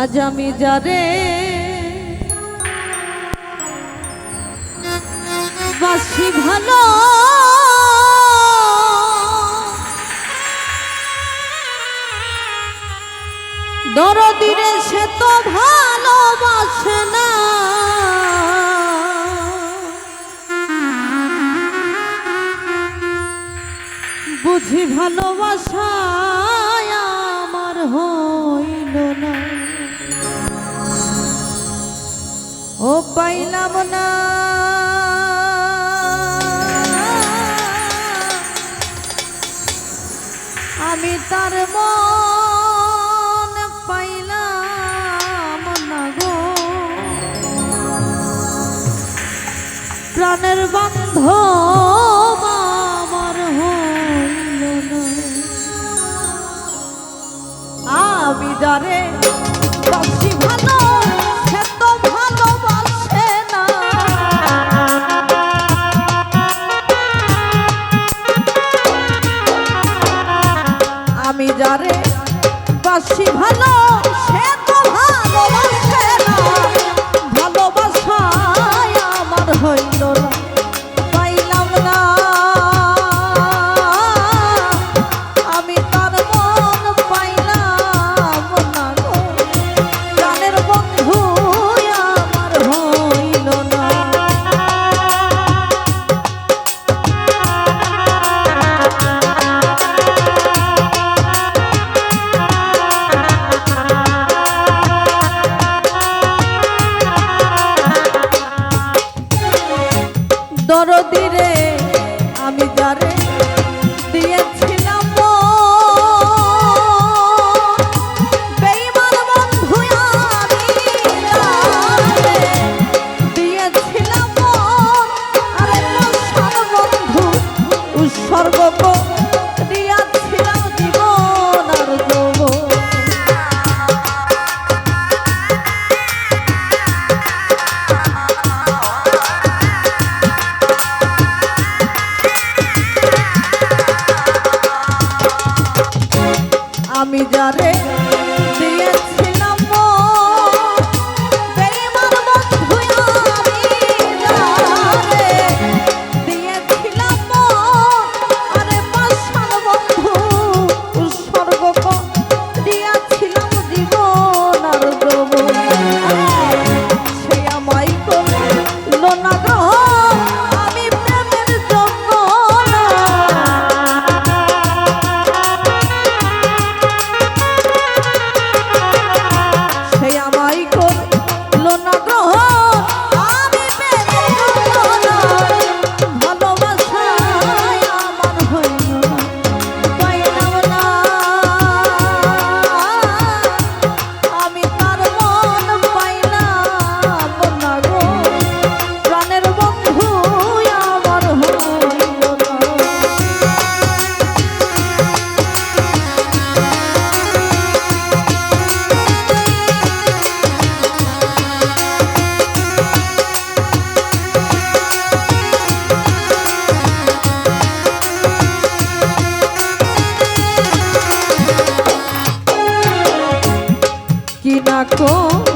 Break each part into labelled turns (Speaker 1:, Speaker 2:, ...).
Speaker 1: আজ আমি যারে বাসি ভালো। দরদিরে সে তো ভালোবাসে না। বুঝি ভালোবাসা পাইলাম না। আমি তার মন পাইলাম না গো। প্রাণের বন্ধ আমার হইল না। আমি ভালো আমি যারে বাসি ভালো সে তো ভালো। আমি যারে দিয়েছি না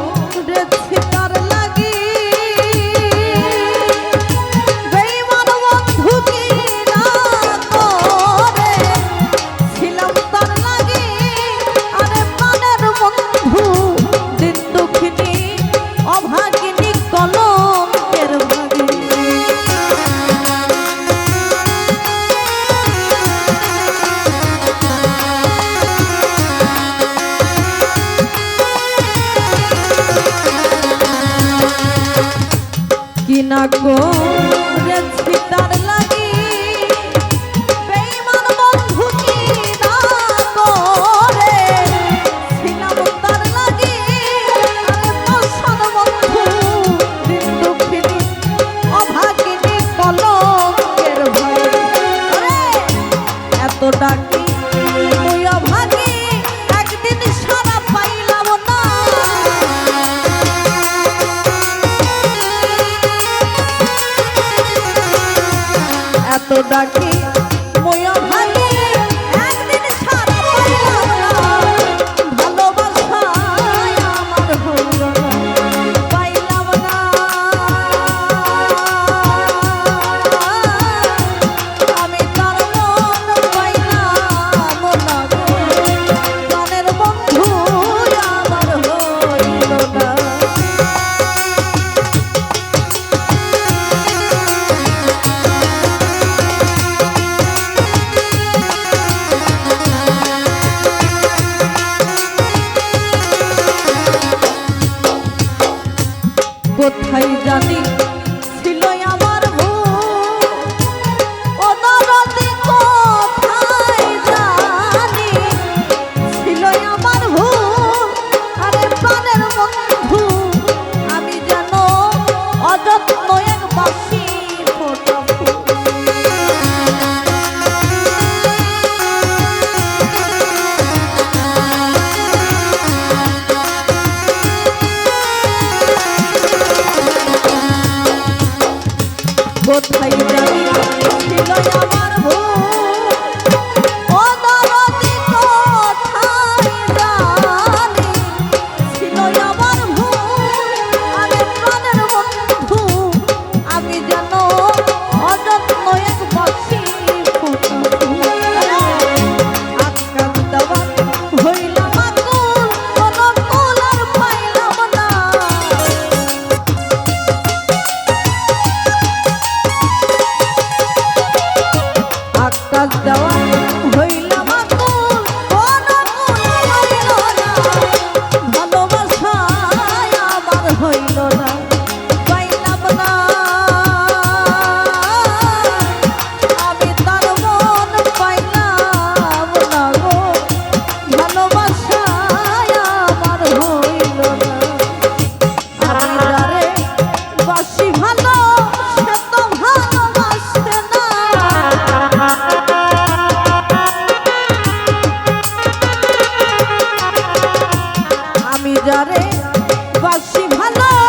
Speaker 1: Aku ডাকে বোধ হয় রে বাসি ভালো